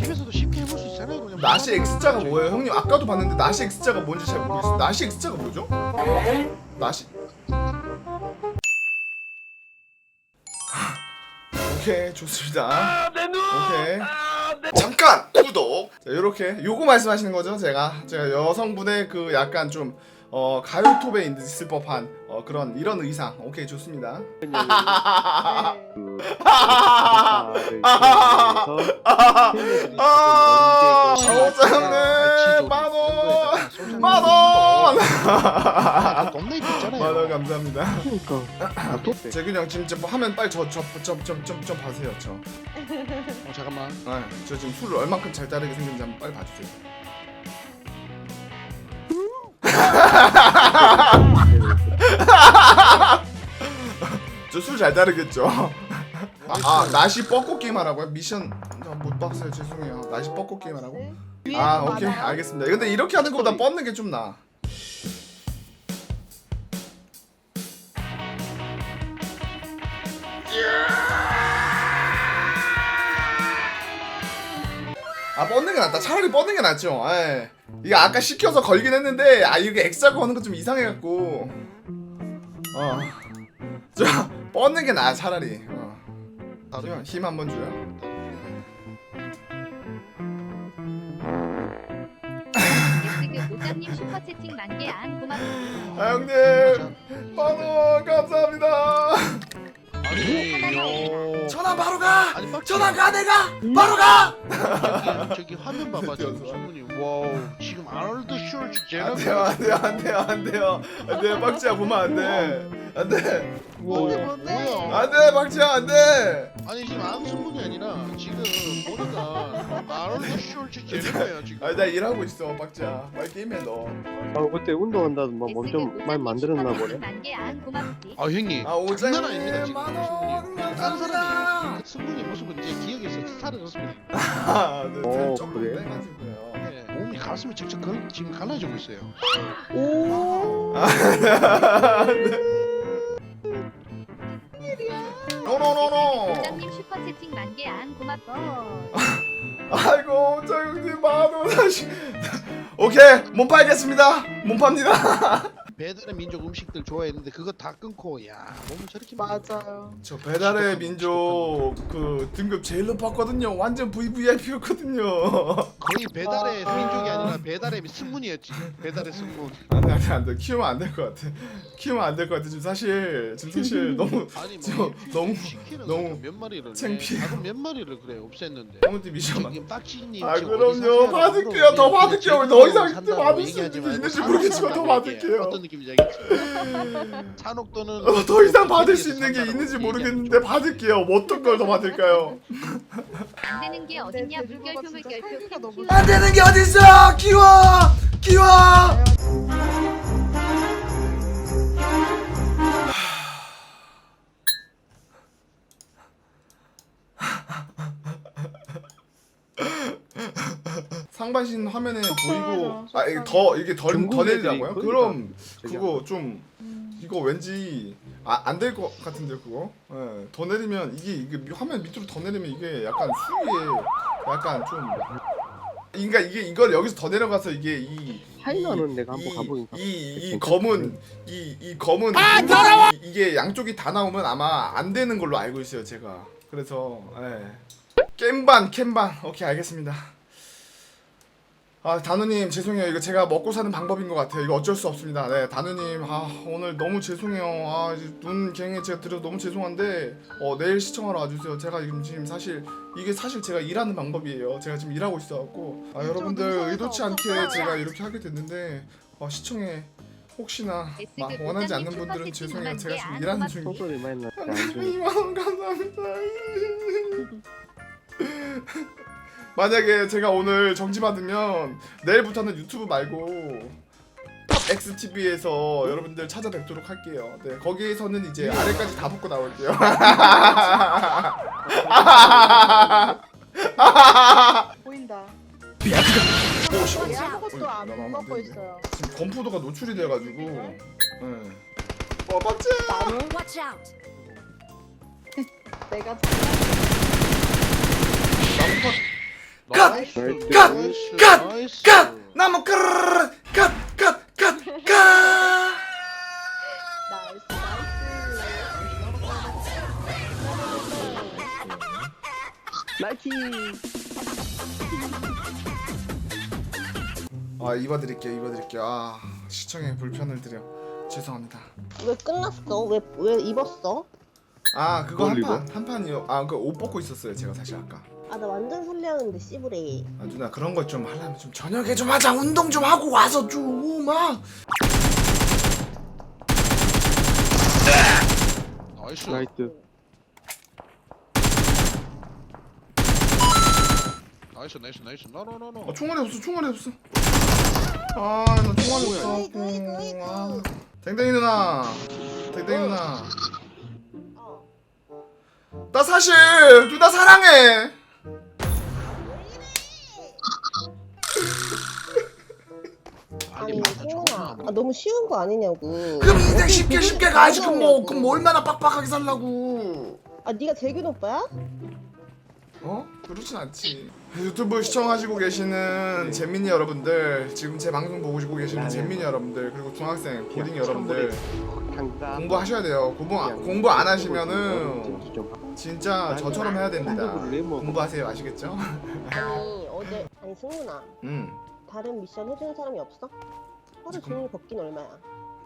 집에서도 쉽게 해볼 수 있잖아요. 그냥 나시 뭐 X자가 뭐예요? 형님 아까도 봤는데 나시 X자가 뭔지 잘 모르겠어요. 나시 X자가 뭐죠? 나시 오케이 좋습니다. 오케이 잠깐 구독. 자, 이렇게 요거 말씀하시는 거죠? 제가 제가 여성분의 그 약간 좀 어, 가요톱에 있을 법한 어, 그런 이런 의상. 오케이 좋습니다. 그 가족사를 지내면서 아, 언제고 사장님 만 원, 만 원, 동네 있잖아요. 만원 감사합니다. 그러니까 아, 또 제 그냥 지금 저 하면 빨리 저저저저좀 봐세요 저. 어, 잠깐만. 아, 저 지금 술을 얼만큼 잘 따르게 생겼는지 한번 빨리 봐주세요. 저 술 잘 따르겠죠. 아, 아 나시 뻐꾸 게임 하라고요? 미션 아, 못 봤어요 죄송해요. 나시 뻐꾸 게임 하라고? 아 오케이 알겠습니다. 근데 이렇게 하는 것보다 뻗는 게 좀 나. 아 뻗는 게 낫다. 차라리 뻗는 게 낫죠. 예. 이게 아까 시켜서 걸긴 했는데 아 이게 X자고 하는 거 좀 이상해갖고 어. 저 뻗는 게 나아 차라리. 어. 저, 힘 한번 줘요. 그 모장님 슈퍼채팅 만개 안 고맙습니다. 아 형님 만원 감사합니다. 아니, 요. 전화 바로 가. 아니, 빡. 전화 가 내가 바로 가. 저기, 저기 화면 봐봐. 지금 신문이. 와우. 지금 아놀드 슈얼츠 안 제너럴. 돼요 안 돼요 안 돼요 안 돼요 안 돼요 박지야 보면 안돼 안돼 뭐야? 뭐야? 안돼 박지야 안돼 아니 지금 안승문이 아니라 지금 보니까 아놀드 슈얼츠 제너럴이야 지금. 아니 나 일하고 있어 박지야 빨리 게임해 너. 아 그때 운동한다던 뭐몸좀 많이 만들었나 보네. 아 형님. 아 장난 아닙니다 지금. 다른 감사합니다. 사람이 승문이 모습은 이제 기억에서 사라졌습니다. 아, 네, 어, 좀 그래? 네, 몸이 가슴이 척척 걸, 지금 갈라지고 있어요. 노노노노. 모장님 슈퍼채팅 만개 안 고맙어. 아이고 오장님 만원 다시. 오케이 몸 팔겠습니다. 몸 팝니다. 배달의 민족 음식들 좋아했는데 그거 다 끊고 야 몸을 저렇게 맞아요. 저 배달의 민족 그 등급 제일 높았거든요. 완전 VVIP였거든요. 거의 배달의 아. 민족이 아니라 배달의 승문이었지. 배달의 승문. 안돼 안돼 안돼 키우면 안 될 것 같아. 키우면 안 될 것 같아. 지금 사실 지금 사실 너무 아니 저 뭐 너무- 시키는 너무 거몇 마리를 창피해요. 작은 몇 마리를 그래 없앴는데. 너무 미션. 지금 빡치님 아 그럼요? 받을게요 더 받을게요 더 이상 산다고 받을 수 있는지 모르겠지만 더. 받을게요 어떤 느낌인지 알겠지? 산옥도는 어, 더 이상 받을 수 있는 게 있는지 모르겠는데 좀- 받을게요. 뭐 어떤 걸 더 받을까요? 안 되는 게 어딨냐? 네, 물결표 진짜 물결표 땡큐. 안 되는 게 어딨어! 키워 키워 상반신 화면에 보이고 아. 이게 더 이게 덜, 더 중국 내리라고요? 애들이 그럼 그거 좀 이거 왠지 아, 안 될 것 같은데 그거? 예, 더 내리면 이게 이게 화면 밑으로 더 내리면 이게 약간 수위에 약간 좀 그러니까 이게 이걸 여기서 더 내려가서 이게 이 하이나는 이- 내가 한번 이- 가보니까 이, 이 괜찮던데. 검은 이, 이 검은 아 더러워 이게 양쪽이 다 나오면 아마 안 되는 걸로 알고 있어요 제가. 그래서 예. 겜반 캠반. 오케이 알겠습니다 아 단우님 죄송해요. 이거 제가 먹고 사는 방법인 것 같아요. 이거 어쩔 수 없습니다. 네 단우님 아 오늘 너무 죄송해요. 아 이제 눈 갱에 제가 드려 너무 죄송한데 어 내일 시청하러 와주세요. 제가 지금 지금 사실 이게 사실 제가 일하는 방법이에요. 제가 지금 일하고 있어갖고. 아 여러분들 의도치 않게 제가 이렇게 하게 됐는데 어, 시청에 혹시나 막 원하지 않는 분들은 죄송해요. 제가 지금 일하는 중이에요. 소설이 많이 났다. 안 선생님 좋은- 2만원 감사합니다 만약에 제가 오늘 정지 받으면 내일부터는 유튜브 말고 탑 XTV에서 여러분들 찾아뵙도록 할게요 네 거기에서는 이제 아래까지 다 붙고 나올게요 보인다. 어, 아무것도 안 먹고. 있어요. 지금 건포도가 노출이 돼가지고 네. 어 맞지? 나무? Watch out. 내가 컷! 나이스, 컷! 나이스, 컷! 나이스. 컷! 나무 컷! 컷! 컷! 컷! 컷! 나이스 나이스. 나이키 아 입어드릴게요 입어드릴게요 아 시청에 불편을 드려 죄송합니다 왜 끝났어? 왜, 왜 입었어? 아 그거 뭘 한판 한판이요 아 그 옷 벗고 있었어요 제가 사실 아까 아, 나 완전 설레하는데, 씨부레. 아 누나 그런 거 좀 하려면 좀 저녁에 좀 하자 운동 좀 하고 와서 좀막 나이스. 나이스 나이스, 나이스, 나이스. 노노노노. 어, 총알이 없어 총알이 없어 아나 총알이 없어. 아. 댕댕이 누나 댕댕이 누나 어. 나 사실 누나 사랑해 아. 아, 너무 쉬운 거 아니냐고. 그럼 인생 쉽게 쉽게 가야지 그럼 뭐. 그럼 뭐 얼마나 빡빡하게 살라고 아, 네가 재균 오빠야? 어? 그렇진 않지 유튜브 시청하시고 계시는 재민이 여러분들 지금 제 방송 보고 계시는 재민이 여러분들 그리고 중학생 고딩 여러분들 공부하셔야 돼요 공부, 공부 안 하시면은 진짜 저처럼 해야 됩니다 공부하세요 아시겠죠? 아니, 어제. 아니, 승훈아. 음 다른 미션 해주는 사람이 없어? 하루 종일 벗긴 얼마야?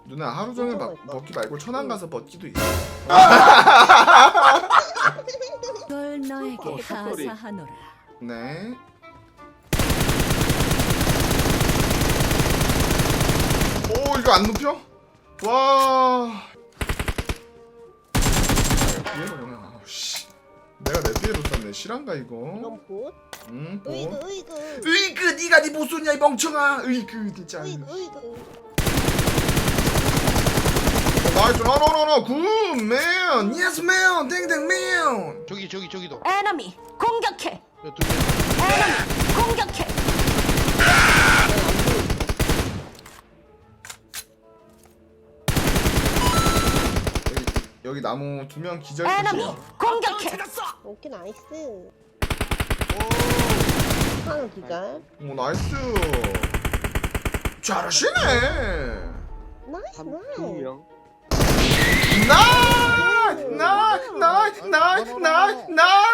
누나 하루 종일 막 괜찮아, 벗기 말고 천안 가서 벗기도 있어 널 어, 너에게. 하사하노라. 네 오, 이거 안 눕혀? 와. 아, 씨. 내가 내 뒤에도 쐈네. 실한가 이거? 이건 봇? 응, 뭐? 으이그, 으이그. 으이그, 네가 네 못쏘냐 이 멍청아. 으이그, 진짜. 으이그, 으이그. 나이스, 노노노노, 굿맨, 예스 맨, 땡땡 맨. 저기, 저기, 저기도. 에너미 공격해. 야. 에너미 공격해. 여기, 여기 나무 두 명 기절. 에너미. 공격해. 오케이, 나이스. 하나 기절. 오, 나이스. 잘하시네. 나이스, 나이스. 3명 나이스 나이스 나이스 나이스 나이스